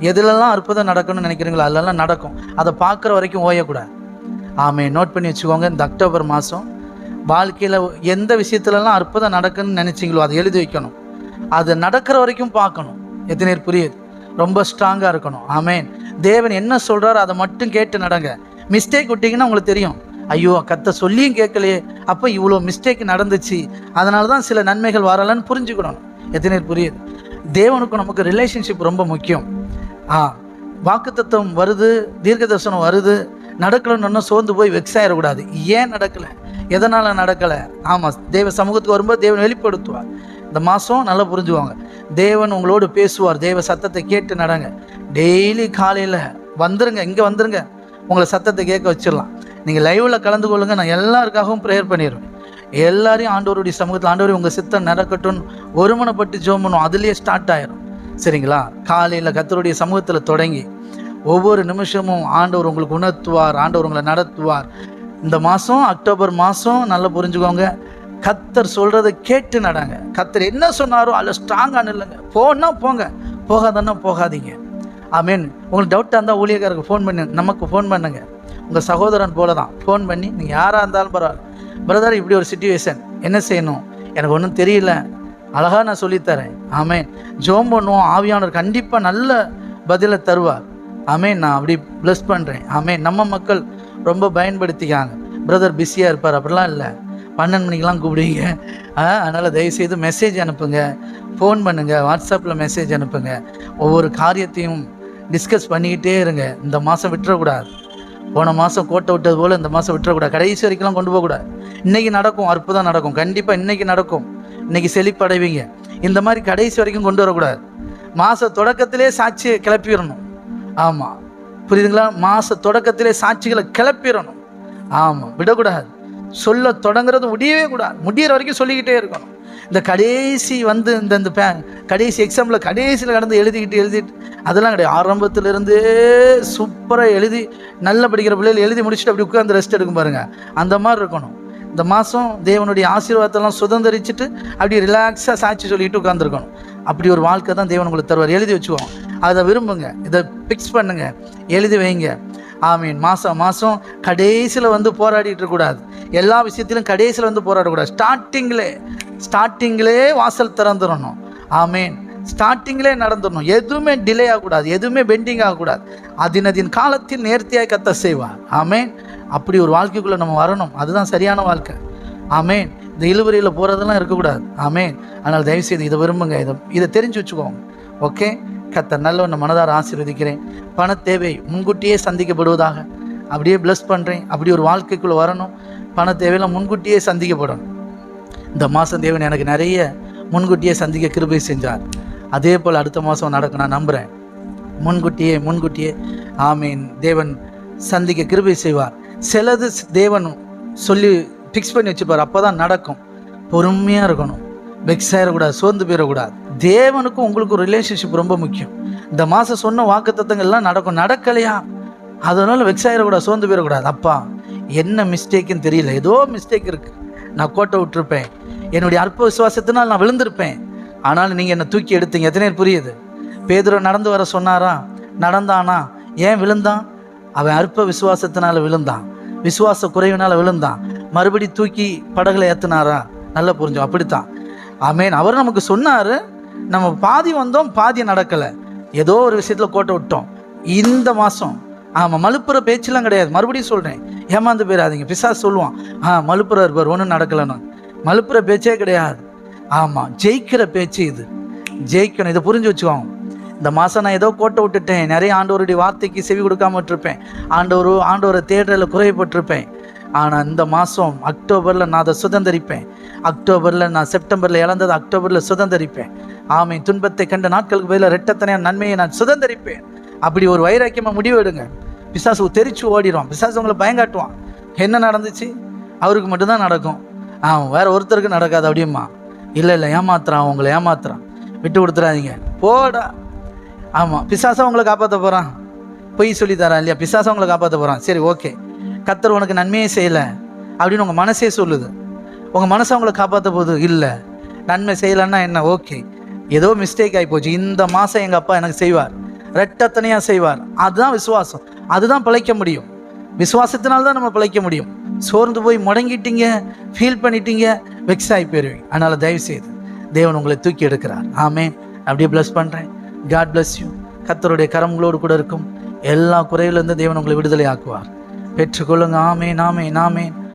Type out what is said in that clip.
எதுலெல்லாம் அற்புதம் நடக்கணும்னு நினைக்கிறீங்களோ அதெல்லாம் நடக்கும். அதை பார்க்குற வரைக்கும் ஓயக்கூடாது. ஆமே நோட் பண்ணி வச்சுக்கோங்க இந்த அக்டோபர் மாதம் வாழ்க்கையில் எந்த விஷயத்துலலாம் அற்புதம் நடக்குன்னு நினச்சிங்களோ அதை எழுதி வைக்கணும். அது நடக்கிற வரைக்கும் பார்க்கணும். எத்தனை பேர் புரியுது? ரொம்ப ஸ்ட்ராங்காக இருக்கணும். ஆமேன். தேவன் என்ன சொல்கிறாரோ அதை மட்டும் கேட்டு நடங்க. மிஸ்டேக் விட்டிங்கன்னா உங்களுக்கு தெரியும். ஐயோ கத்த சொல்லியும் கேட்கலையே. அப்போ இவ்வளோ மிஸ்டேக் நடந்துச்சு. அதனால தான் சில நன்மைகள் வரலன்னு புரிஞ்சுக்கணும். எத்தனை பேர் புரியுது? தேவனுக்கும் நமக்கு ரிலேஷன்ஷிப் ரொம்ப முக்கியம். ஆ வாக்குத்தத்தம் வருது தீர்க்க தரிசனம் வருது நடக்கலன்னு சோர்ந்து போய் வெக்ஸ் ஆயிடக்கூடாது ஏன் நடக்கலை? எதனால் நடக்கலை? ஆமாம் தேவ சமூகத்துக்கு வரும்போது தேவன் வெளிப்படுத்துவார். இந்த மாதம் நல்லா புரிஞ்சுவாங்க தேவன் உங்களோடு பேசுவார். தேவ சத்தத்தை கேட்டு நடங்க. டெய்லி காலையில் வந்துருங்க இங்கே வந்துருங்க. உங்களை சத்தத்தை கேட்க வச்சிடலாம். நீங்கள் லைவில் கலந்து கொள்ளுங்க. நான் எல்லாருக்காகவும் ப்ரேயர் பண்ணிடுவேன். எல்லாரையும் ஆண்டவருடைய சமூகத்தில் ஆண்டவரை உங்கள் சித்தம் நடக்கட்டும் ஒருமனப்பட்டு ஜோம் பண்ணுவோம் அதுலேயே ஸ்டார்ட் ஆயிரும். சரிங்களா? காலையில் கத்தருடைய சமூகத்தில் தொடங்கி ஒவ்வொரு நிமிஷமும் ஆண்டவர் உங்களுக்கு உணர்த்துவார் ஆண்டவர் உங்களை நடத்துவார். இந்த மாதம் அக்டோபர் மாதம் நல்லா புரிஞ்சுக்கோங்க. கத்தர் சொல்கிறத கேட்டு நடாங்க. கத்தர் என்ன சொன்னாரோ அதில் ஸ்ட்ராங்காக நில்லுங்க. போனால் போங்க. போகாதன்னா போகாதீங்க. ஆமீன் உங்களுக்கு டவுட்டாக இருந்தால் ஊழியக்காரருக்கு ஃபோன் பண்ணு. நமக்கு ஃபோன் பண்ணுங்க. உங்கள் சகோதரன் போல தான் ஃபோன் பண்ணி நீங்கள் யாராக இருந்தாலும் பரவாயில்ல. பிரதர் இப்படி ஒரு சுச்சுவேஷன் என்ன செய்யணும்? எனக்கு ஒன்றும் தெரியல. அழகாக நான் சொல்லித்தரேன். ஆமேன். ஜோம் பண்ணுவோம். ஆவியானவர் கண்டிப்பாக நல்ல பதிலை தருவார். ஆமேன். நான் அப்படி ப்ளஸ் பண்ணுறேன் ஆமேன். நம்ம மக்கள் ரொம்ப பயன்படுத்திக்காங்க பிரதர் பிஸியாக இருப்பார். அப்படிலாம் இல்லை. பன்னெண்டு மணிக்கெலாம் கூப்பிடுவீங்க. ஆ, அதனால் தயவுசெய்து மெசேஜ் அனுப்புங்க. ஃபோன் பண்ணுங்கள் வாட்ஸ்அப்பில் மெசேஜ் அனுப்புங்க. ஒவ்வொரு காரியத்தையும் டிஸ்கஸ் பண்ணிக்கிட்டே இருங்க. இந்த மாதம் விட்டுறக்கூடாது. போன மாதம் கோட்டை விட்டது போல் இந்த மாதம் விட்டுறக்கூடாது. கடைசி வரைக்கும்லாம் கொண்டு போகக்கூடாது. இன்றைக்கி நடக்கும். அற்புதம் நடக்கும். கண்டிப்பாக இன்றைக்கி நடக்கும். இன்னைக்கு செழிப்படைவீங்க. இந்த மாதிரி கடைசி வரைக்கும் கொண்டு வரக்கூடாது. மாத தொடக்கத்திலே சாட்சியை கிளப்பிடணும். ஆமாம் புரியுதுங்களா? மாத தொடக்கத்திலே சாட்சிகளை கிளப்பிடணும். ஆமாம் விடக்கூடாது. சொல்ல தொடங்குறது முடியவே கூடாது. முடியிற வரைக்கும் சொல்லிக்கிட்டே இருக்கணும். இந்த கடைசி வந்து இந்த இந்த பே கடைசி எக்ஸாமில் கடைசியில் கடந்து எழுதிக்கிட்டு எழுதிட்டு அதெல்லாம் கிடையாது. ஆரம்பத்திலிருந்தே சூப்பராக எழுதி நல்லா படிக்கிற பிள்ளைகள் எழுதி முடிச்சுட்டு அப்படி உட்காந்து ரெஸ்ட் எடுக்கும் பாருங்க. அந்த மாதிரி இருக்கணும். இந்த மாதம் தேவனுடைய ஆசீர்வாதத்தெல்லாம் சுதந்திரிச்சுட்டு அப்படி ரிலாக்ஸாக சாட்சி சொல்லிட்டு உட்காந்துருக்கணும் அப்படி ஒரு வாழ்க்கை தான் தேவன் உங்களுக்கு தருவார். எழுதி வச்சுக்கோங்க. அதை விரும்புங்க. இதை ஃபிக்ஸ் பண்ணுங்க. எழுதி வைங்க. ஆமீன். மாதம் மாதம் கடைசியில் வந்து போராடிட்டு இருக்கக்கூடாது. எல்லா விஷயத்திலும் கடைசியில் வந்து போராடக்கூடாது. ஸ்டார்டிங்கில் ஸ்டார்டிங்கிலே வாசல் திறந்துடணும். ஆமீன். ஸ்டார்டிங்கிலே நடந்துடணும். எதுவுமே டிலே ஆகக்கூடாது. எதுவுமே பெண்டிங் ஆகக்கூடாது. அதினதின் காலத்தில் நேர்த்தியாக கத்த செய்வார். ஆமேன். அப்படி ஒரு வாழ்க்கைக்குள்ளே நம்ம வரணும். அதுதான் சரியான வாழ்க்கை. ஆமேன். இந்த இழுவரையில் போகிறதெல்லாம் இருக்கக்கூடாது. ஆமேன். அதனால் தயவுசெய்து இதை விரும்புங்க. இதை இதை தெரிஞ்சு வச்சுக்கோங்க. ஓகே? கத்த நல்ல ஒன்று மனதார ஆசீர்வதிக்கிறேன். பண தேவை முன்கூட்டியே சந்திக்கப்படுவதாக. அப்படியே ப்ளஸ் பண்ணுறேன் அப்படி ஒரு வாழ்க்கைக்குள்ளே வரணும். பண தேவையெல்லாம் முன்கூட்டியே சந்திக்கப்படணும். இந்த மாதம் தேவன் எனக்கு நிறைய முன்கூட்டியே சந்திக்க கிருபை செஞ்சார். அதே போல் அடுத்த மாதம் நடக்கும் நான் நம்புகிறேன் முன்கூட்டியே முன்கூட்டியே. ஆமீன். தேவன் சந்திக்க கிருபை செய்வார். சிலது தேவன் சொல்லி ஃபிக்ஸ் பண்ணி வச்சுப்பார். அப்போ தான் நடக்கும். பொறுமையாக இருக்கணும். வெக்ஸ் ஆயிடக்கூடாது சோர்ந்து போயிடக்கூடாது தேவனுக்கும் உங்களுக்கும் ரிலேஷன்ஷிப் ரொம்ப முக்கியம். இந்த மாதம் சொன்ன வாக்குத்தத்தங்கள்லாம் நடக்கும். நடக்கலையா? அதனால வெக்ஸ் ஆயிடக்கூடாது சோர்ந்து போயிடக்கூடாது அப்பா என்ன மிஸ்டேக்குன்னு தெரியல. ஏதோ மிஸ்டேக் இருக்குது நான் கோட்டை விட்டுருப்பேன். என்னுடைய அற்ப விசுவாசத்தினால் நான் விழுந்திருப்பேன். ஆனாலும் நீங்கள் என்னை தூக்கி எடுத்தீங்க. எத்தனை புரியுது? பேதுரை நடந்து வர சொன்னாரா? நடந்தானா? ஏன் விழுந்தான்? அவன் அற்ப விசுவாசத்தினால விழுந்தான். விசுவாச குறைவினால விழுந்தான். மறுபடி தூக்கி படகுல ஏத்துனாரா? நல்லா புரிஞ்சோம். அப்படித்தான். ஆமேன். அவர் நமக்கு சொன்னார் நம்ம பாதி வந்தோம் பாதி நடக்கலை. ஏதோ ஒரு விஷயத்தில் கோட்டை விட்டோம். இந்த மாதம் ஆமாம் மலுப்புற பேச்செல்லாம் கிடையாது. மறுபடியும் சொல்கிறேன் ஏமாந்து போயிடாதீங்க பிசா சொல்லுவான் ஆ மலுப்புற இருப்பார் ஒன்றும் நடக்கலைன்னு. மலுப்புற பேச்சே கிடையாது. ஆமாம் ஜெயிக்கிற பேச்சு இது. ஜெயிக்கணும். இதை புரிஞ்சு வச்சுக்கோங்க. இந்த மாதம் நான் ஏதோ கோட்டை விட்டுட்டேன். நிறைய ஆண்டவருடைய வார்த்தைக்கு செவி கொடுக்காம விட்டுருப்பேன் ஆண்டவர் ஆண்டவரை தேடலில் குறைப்பட்டிருப்பேன் ஆனால் இந்த மாதம் அக்டோபரில் நான் அதை சுதந்திரிப்பேன். அக்டோபரில் நான் செப்டம்பரில் இழந்ததை அக்டோபரில் சுதந்திரிப்பேன். ஆமை துன்பத்தை கண்ட நாட்களுக்கு பதிலாக ரெட்டத்தனையான நன்மையை நான் சுதந்திரிப்பேன். அப்படி ஒரு வைராக்கியமாக முடிவு எடுங்க. பிசாசு தெரிச்சு ஓடிடுவான். பிசாசு உங்களை பயங்காட்டுவான். என்ன நடந்துச்சு? அவருக்கு மட்டும்தான் நடக்கும். ஆ வேற ஒருத்தருக்கு நடக்காது அப்படியுமா இல்லை இல்லை ஏமாத்துறான் உங்களை ஏமாத்துறான். விட்டு கொடுத்துறாதீங்க போடா. ஆமாம் பிசாசம் உங்களை காப்பாற்ற போகிறான் பொய் சொல்லி தரான் இல்லையா? பிசாசம் உங்களை காப்பாற்ற போகிறான் சரி ஓகே. கத்தர் உனக்கு நன்மையே செய்யலை அப்படின்னு உங்கள் மனசே சொல்லுது. உங்கள் மனசை உங்களை காப்பாற்ற போகுது? இல்லை. நன்மை செய்யலைன்னா என்ன? ஓகே. ஏதோ மிஸ்டேக் ஆகி போச்சு. இந்த மாதம் எங்கள் அப்பா எனக்கு செய்வார். ரெட்டத்தனையாக செய்வார். அதுதான் விசுவாசம். அதுதான் பிழைக்க முடியும். விசுவாசத்தினால தான் நம்ம பிழைக்க முடியும். சோர்ந்து போய் முடங்கிட்டீங்க ஃபீல் பண்ணிட்டீங்க வெக்ஸ் ஆகி போயிடுவீங்க அதனால் தயவு செய்து தேவன் உங்களை தூக்கி எடுக்கிறார். ஆமே அப்படியே ப்ளஸ் பண்ணுறேன் காட் பிளஸ் யூ கத்தருடைய கரங்களோடு கூட இருக்கும். எல்லா குறையிலிருந்து தேவன் உங்களை விடுதலை ஆக்குவார் பெற்றுக்கொள்ளுங்க. ஆமே நாமே நாமே